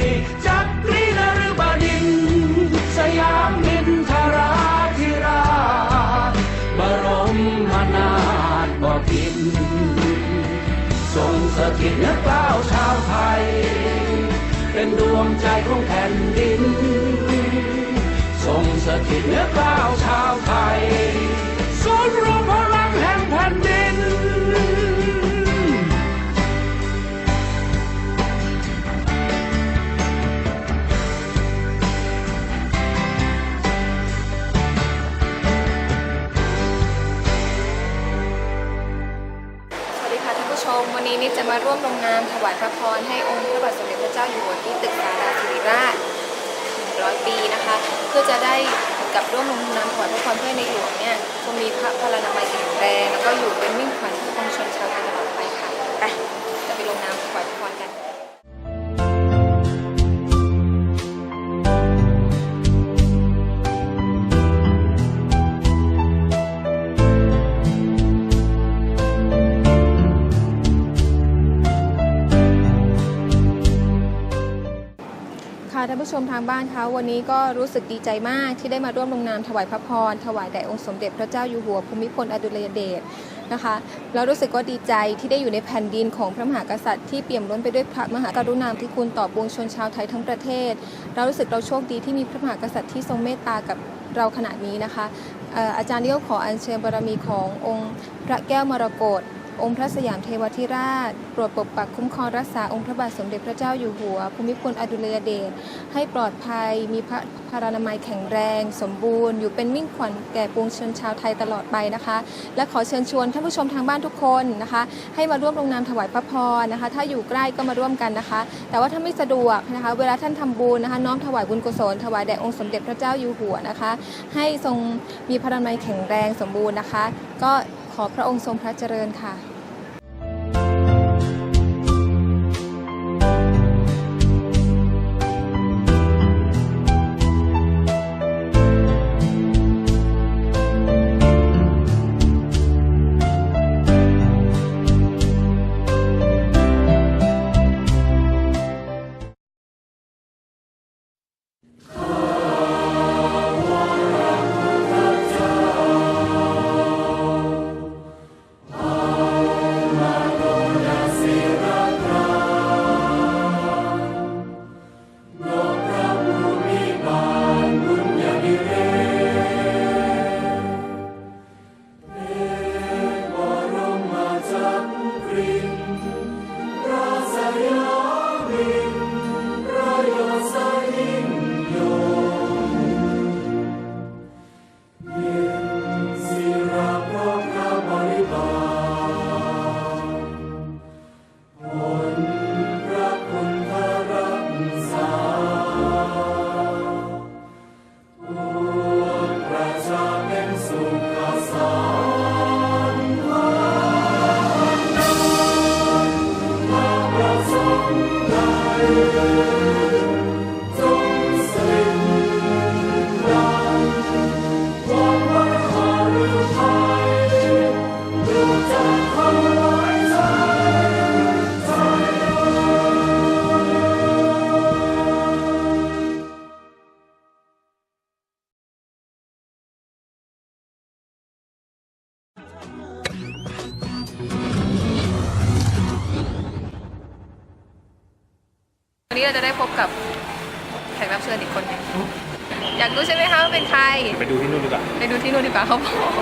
ดีจักรีนฤบดิน สยามมินทราธิราชบรมมนาถบพินทรงสถิตเนื้อกล้าวชาวไทย เป็นดวงใจของแผ่นดิน ทรงสถิตเนื้อกล้าวชาวไทย นนี้นิดจะมาร่วมลงนามถวายพระพรให้องค์พระบาทสมเด็จพระเจ้าอยู่หัวที่ตึกสาราธิริราช100ปีนะคะ เพื่อจะได้กับร่วมลงนามถวายพระพรเพื่อในหลวงเนี่ยคงมีพระพลานามัยแข็งแรงแล้วก็อยู่เป็นมิ่งขวัญของชนชาวไทยตลอดไปค่ะไปจะไปลงนามถวายพระพรกัน ผู้ชมทางบ้านคะวันนี้ก็รู้สึกดีใจมากที่ได้มาร่วมลงนามถวายพระพร ถวายแด่องค์สมเด็จพระเจ้าอยู่หัวภูมิพลอดุลยเดชนะคะแล้วรู้สึกว่าดีใจที่ได้อยู่ในแผ่นดินของพระมหากษัตริย์ที่เปี่ยมล้นไปด้วยพระมหากรุณาธิคุณต่อปวงชนชาวไทยทั้งประเทศ เรารู้สึกเราโชคดีที่มีพระมหากษัตริย์ที่ทรงเมตตากับเราขนาดนี้นะคะเอ่ออาจารย์เลี้ยวขออัญเชิญบารมีขององค์พระแก้วมรกต องค์พระสยามเทวทิราช โปรดปกปักคุ้มครองรักษาองค์พระบาทสมเด็จพระเจ้าอยู่หัว ภูมิพลอดุลยเดชให้ปลอดภัย มีพระพรานามัยแข็งแรง สมบูรณ์ อยู่เป็นมิ่งขวัญแก่ปวงชนชาวไทยตลอดไปนะคะ และขอเชิญชวนท่านผู้ชมทางบ้านทุกคนนะคะ ให้มาร่วมลงนามถวายพระพรนะคะ ถ้าอยู่ใกล้ก็มาร่วมกันนะคะ แต่ว่าถ้าไม่สะดวกนะคะ เวลาท่านทำบุญนะคะ น้อมถวายบุญกุศลถวายแด่องค์สมเด็จพระเจ้าอยู่หัวนะคะ ให้ทรงมีพระนามัยแข็งแรงสมบูรณ์นะคะ ก็ขอพระองค์ทรงพระเจริญค่ะ Thank you. อยากรู้ใช่ไหมคะว่าเป็นใคร ไปดูที่นู่นดีกว่า ไปดูที่นู่นดีกว่าเขาบอก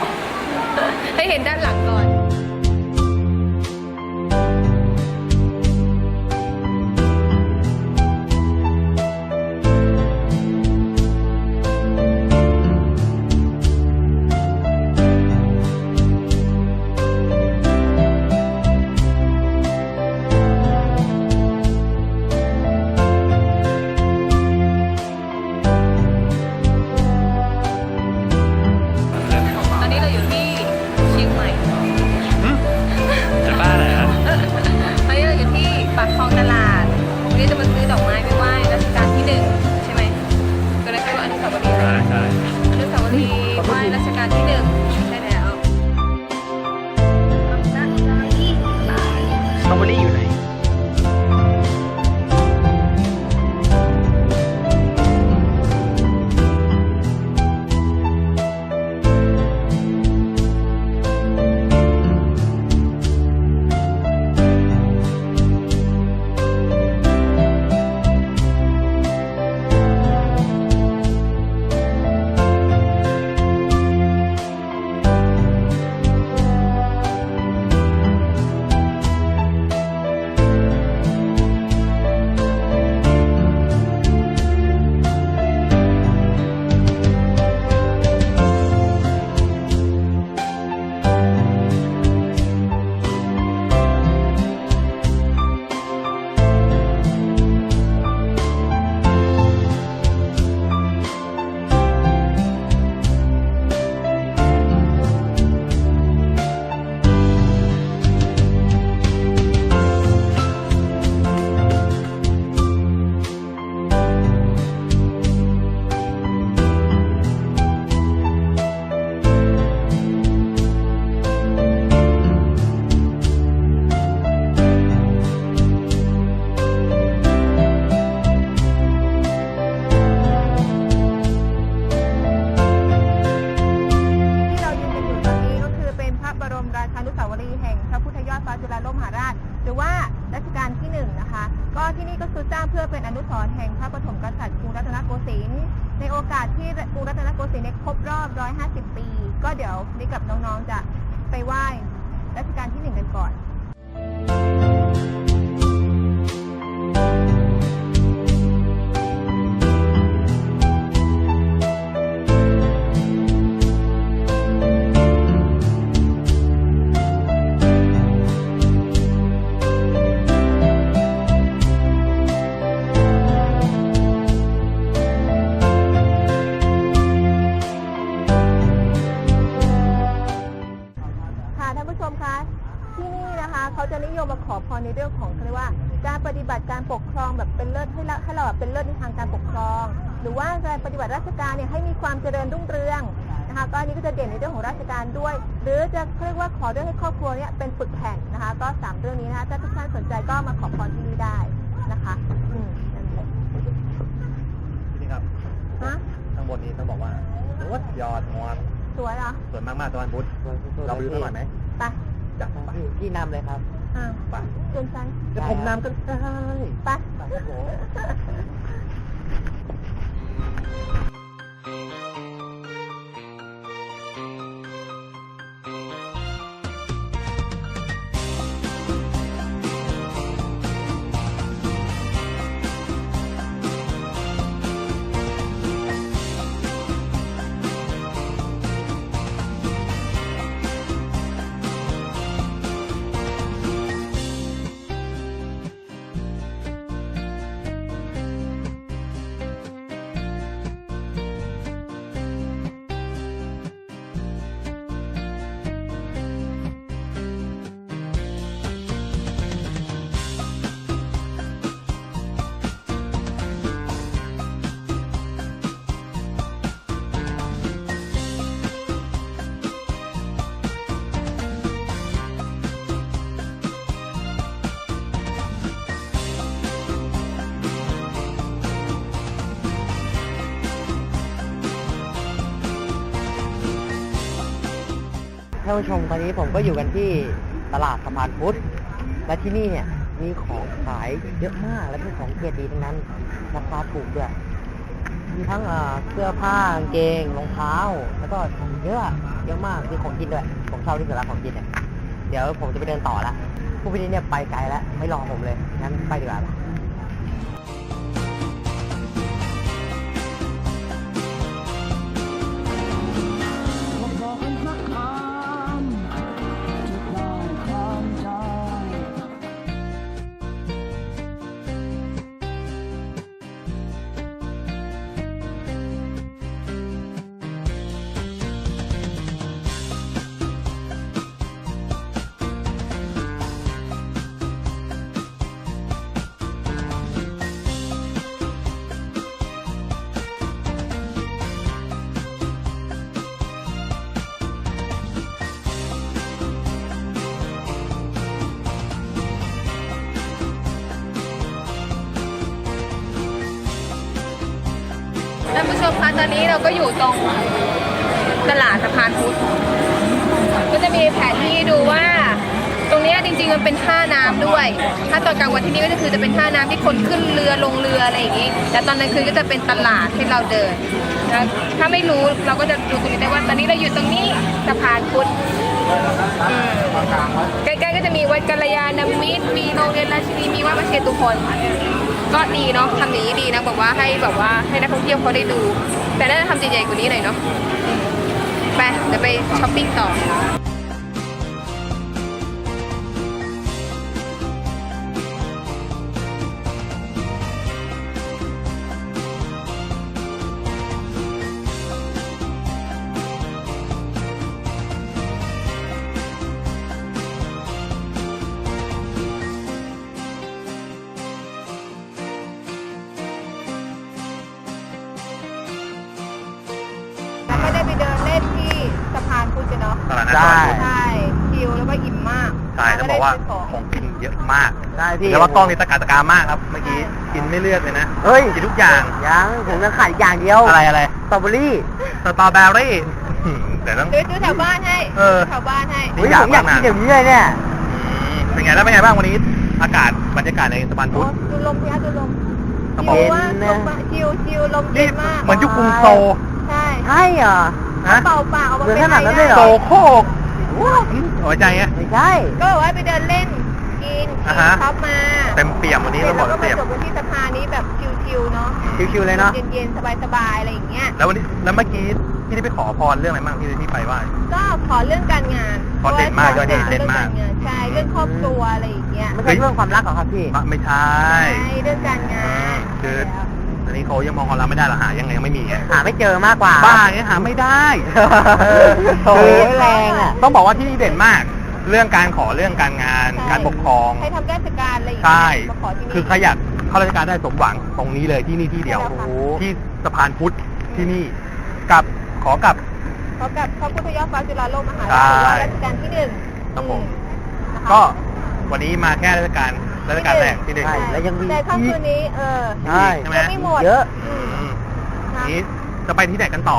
ให้เห็นด้านหลังก่อน เป็นเลิศให้เราให้เราแบบเป็นเลิศในทางการปกครอง หรือว่าการปฏิบัติราชการเนี่ยให้มีความเจริญรุ่งเรืองนะคะก็อันนี้ก็จะเด่นในเรื่องของราชการด้วย หรือจะเขาเรียกว่าขอเรื่องให้ครอบครัวเนี่ยเป็นปึกแผ่นนะคะ ก็สามเรื่องนี้นะคะถ้าทุกท่านสนใจก็มาขอพรที่นี่ได้นะคะอืมนั่นแหละนี่ครับฮะข้างบนนี้ต้องบอกว่าสุดยอดงอนสวยเหรอสวยมากๆตะวันพุธเราไปดูสักหน่อยไหมไปจัดไปพี่นำเลยครับ อ่าไปเชิญฉันเดี๋ยวผมนำก็ได้ไปไานผู้ชมตอนนี้ผมก็อยู่กันที่ตลาดสะพานพุทธและที่นี่เนี่ยมีของขายเยอะมากและเป็นของเกรดดีทั้งนั้นราคาถูกด้วยมีทั้งเสื้อผ้ากางเกงรองเท้า แล้วก็ของเยอะเยอะมากมีของกินด้วยผมชอบที่สุดละของกินเนี่ยเดี๋ยวผมจะไปเดินต่อละผู้พินิจเนี่ยไปไกลแล้วไม่รอผมเลยงั้นไปดีกว่า ผู้ชมคะตอนนี้เราก็อยู่ตรงตลาดสะพานพุทธก็จะมีแผนที่ดูว่าตรงนี้จริงๆมันเป็นท่าน้ำด้วย ถ้าตอนกลางวันที่นี่ก็คือจะเป็นท่าน้ำที่คนขึ้นเรือลงเรืออะไรอย่างนี้ แต่ตอนกลางคืนก็จะเป็นตลาดให้เราเดินนะถ้าไม่รู้เราก็จะดูตรงนี้ได้ว่า ตอนนี้เราอยู่ตรงนี้สะพานพุทธใกล้ๆก็จะมีวัดกัลยาณมิตร มีโรงเรียนราชินี มีวัดพระเชตุพน ก็ดีเนาะทำอย่างนี้ดีนะบอกว่าให้แบบว่าให้นักท่องเที่ยวเขาได้ดู แต่น่าจะทำใหญ่ๆกว่านี้หน่อยเนาะไปเดี๋ยวไปช้อปปิ้งต่อ ช่ชิลแล้วก็อิ่มมากใช่ต้องบอกว่าแล้ได้ซื้ขขอองงกินเยอะมากใช่พี่แล้วว่ากล้องนี่ตะการตะการมากครับ เมื่อกี้กินไม่เลือกเลยนะเฮ้ยกินทุกอย่างยังผมยังขาดอย่างเดียวอะไรอะไรสตรอเบอรี่สตรอเบอรี่อื้อหือแต่ต้องซื้อซื้อแถวบ้านให้เออแถวบ้านให้นี่เฮ้ยอยากผมอยากมากกินะนเดี๋ยวนี้เลยเนี่ยอืมเป็นไงแล้วเป็นไงบ้างวันนี้ อากาศบรรยากาศในสะพานโอ้พุทธดูลมพี่อาดูลมต้องบอกชิลว่าลมอะชิลชิลลมเย็นี่นมากเหมือนยุคกรุงโซลใช่ใช่เหรอฮะเป่าปากออกมาเหมือนเป็นขนาดนั้นเลยเหรโซอโคก หัวใจไงไม่ใช่ ก็บอกว่าไปเดินเล่นกินอ่าฮะ ช็อปมาเต็มเปี่ยมวันนี้เสร็ต้จองบแล้อวกก็เต็มามจบกันที่สะพานนี้แบบชิลๆเนาะชิวๆเลยเนาะ เย็นๆสบายๆอะไรอย่างเงี้ย แล้ววันนี้แล้วเมื่อกี้พี่ได้ไปขอพรเรื่องอะไรบ้างที่ที่ไปไหว่าก็ขอเรื่องการงานขอเด่นมากพระว่เด่นเด่นมากเรื่องรงนใช่เรื่องครอบครัวอะไรอย่างเงี้ยไม่ใช่เรื่องความรักเหรอครับพี่ไม่ใช่ ใช่เรื่องการงานคือตอ นนี้เขายังมองความรักไม่ได้หรอกหายังไงยังไม่มีไงหาไม่เจอมากกว่า บ้าเงี้ยหาไม่ได้โอ้ยแรงอะ ต้องบอกว่าที่นี่เด่นมาก เรื่องการขอเรื่องการงานใช่การปกครองใครทำราชการอะไรอย่างใช่เงี้ยมาขอที่นี่ คือใครอยากเข้าราชการได้สมหวังตรงนี้เลยที่นี่ที่เดียวใช่แล้วค่ะ ที่สะพานพุทธที่นี่กับขอกับ เขากับพระพุทธยอดฟ้าจุฬาโลกมหาใช่ราชรัชกาลที่หนึ่งครับผม อืนะคะ ก็วันนี้มาแค่ราชการ ราชการแรกที่หนึ่งใช่แล้วยังมีแต่ค่ำคืนนี้เออใช่ใช่ไหมยังไม่หมดเยอะ อืมนะนี้จะไปที่ไหนกันต่อ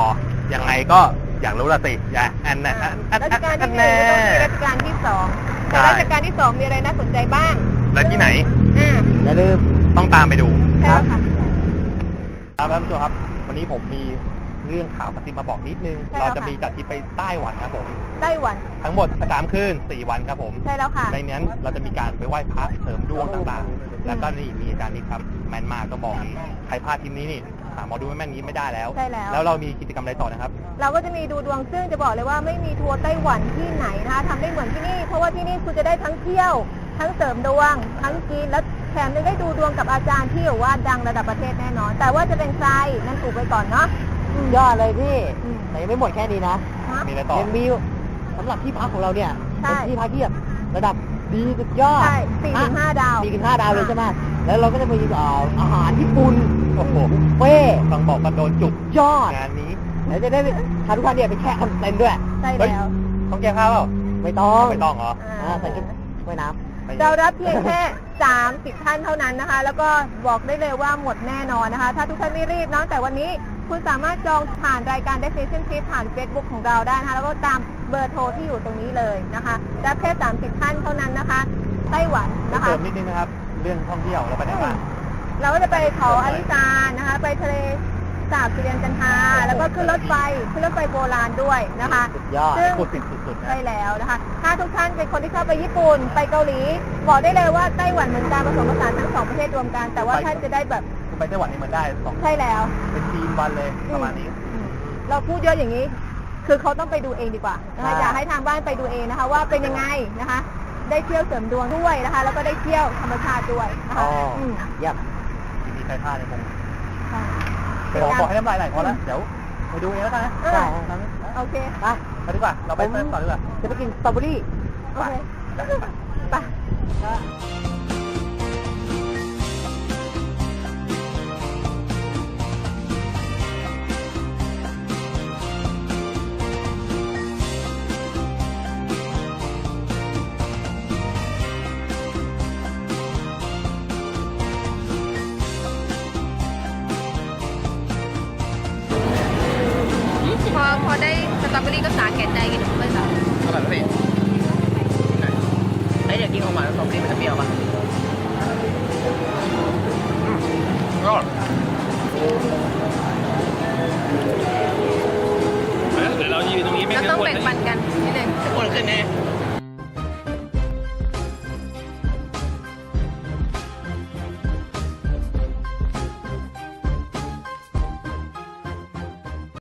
ยังไงก็อยากรู้ละสิอย่าอันนั้นอันอันรัชกาลอัที่นหนึ่แน่ งแล้วก็มีรัชกาลที่สองแต่ใช่ รัชกาลที่สองมีอะไรน่าสนใจบ้างแล้วที่ไหนอ่าอย่าลืม ต้องตามไปดู ใช่แล้วค่ะ ครับท่านผู้ชมครับ วันนี้ผมมี เรื่องข่าวกระซิบมาบอกนิดนึง ใช่แล้วเราจะค่ะ มีจัดทริปไปไต้หวันครับผม ไต้หวัน ทั้งหมดสามคืนสี่วันครับผม ใช่แล้วค่ะ ในนั้นเราจะมีการไปไหว้พระเสริมดวงต่างๆ แล้วก็นี่มีอาจารย์นิดครับแมนมากก็บอกนี้ใครพลาดทีมนี้นี่หาหมอดูแม่นๆนี้ไม่ได้แล้ว ใช่แล้ว แล้วเรามีกิจกรรมอะไรต่อนะครับ เราก็จะมีดูดวงซึ่งจะบอกเลยว่าไม่มีทัวร์ไต้หวันที่ไหนนะคะทำได้เหมือนที่นี่ เพราะว่าที่นี่คุณจะได้ทั้งเที่ยว ทั้งเสริมดวง ทั้งกินและแถมยังได้ดูดวงกับอาจารย์ที่แบบว่าดังระดับประเทศแน่นอน แต่ว่าจะเป็นใครนั่นถูกไปก่อนเนาะอืม ยอดเลยพี่ อืม แต่ยังไม่หมดแค่นี้นะฮะ มีอะไรต่อยังมีสำหรับที่พักของเราเนี่ยใช่เป็นที่พักที่แบบระดับดีสุดยอดใช่สี่ถึงห้าดาวสี่ถึงห้าดาวเลยใช่ไหมแล้วเราก็จะมีเอ่ออาหารญี่ปุ่นโอ้โหบุฟเฟ่ต์ต้องบอกกันโดนจุกยอดงานนี้แล้วจะได้พาทุกท่านเนี่ยไปแช่คอนเทนต์ด้วย ใช่เฮ้ยแล้ว ต้องแก้ผ้าเปล่าไม่ต้องไม่ต้องเหรออ่าใส่ชุดว่ายน้ไม่เรารับเพียงแค่ 30 ท่านเท่านั้นนะคะ แล้วก็บอกได้เลยว่าหมดแน่นอนนะคะ ถ้าทุกท่านไม่รีบเนาะแต่วันนี้ คุณสามารถจองผ่านรายการ Destination Trip ผ่าน Facebook ของเราได้นะคะแล้วก็ตามเบอร์โทรที่อยู่ตรงนี้เลยนะคะรับแค่ 30 ท่านเท่านั้นนะคะไต้หวันนะคะเสริมนิดนึงนะครับ เรื่องท่องเที่ยวเราไปไหนบ้างเราก็จะไปเขาอาริซานนะคะ ไปทะเลสาบสิเรียนจันทราแล้วก็ขึ้นรถไฟขึ้นรถไฟโบราณด้วยนะคะสุดยอดซึ่งพูดสิ่งสุดๆนะใช่แล้วนะคะ ถ้าทุกท่านเป็นคนที่เข้าไปญี่ปุ่น ไปเกาหลี บอกได้เลยว่าไต้หวันเหมือนกันผสมผสานทั้งสองประเทศรวมกัน แต่ว่าท่านจะได้แบบ ไปไต้หวันนี่มันได้สองใช่แล้ว เป็นทีมวันเลยประมาณนี้ อืมเราพูดเยอะอย่างนี้ คือเขาต้องไปดูเองดีกว่านะคะใช่ อยากให้ทางบ้านไปดูเองนะคะ ว่าเป็นยังไงนะคะ ได้เที่ยวเสริมดวงด้วยนะคะ แล้วก็ได้เที่ยวธรรมชาติด้วยนะอ๋คะอมเยี่ยมที่มีใครพลาดเนี่ยคงค่ะไปบอกบอกให้น้ำลายไหลพอแล้วเดี๋ยวไปดูเองแล้วกันนะเออใช่โอเคไปไปดีกว่าเราไปเติมต่อดีกว่า จะไปกินสตรอเบอรี่ โอเคไป พอพอได้สตรอเบอรี่ก็สาแก่ใจกินไม่แบบอร่อยไหมพี่ไอ้เด็กกินของหวานสตรอเบอรี่มันจะเปรี้ยวป่ะอืมอร่อยเดี๋ยวเรายืนตรงนี้ไม่เราขึ้นต้องบนแบ่งปันกันนิดนึงอ้วนขึ้นแน่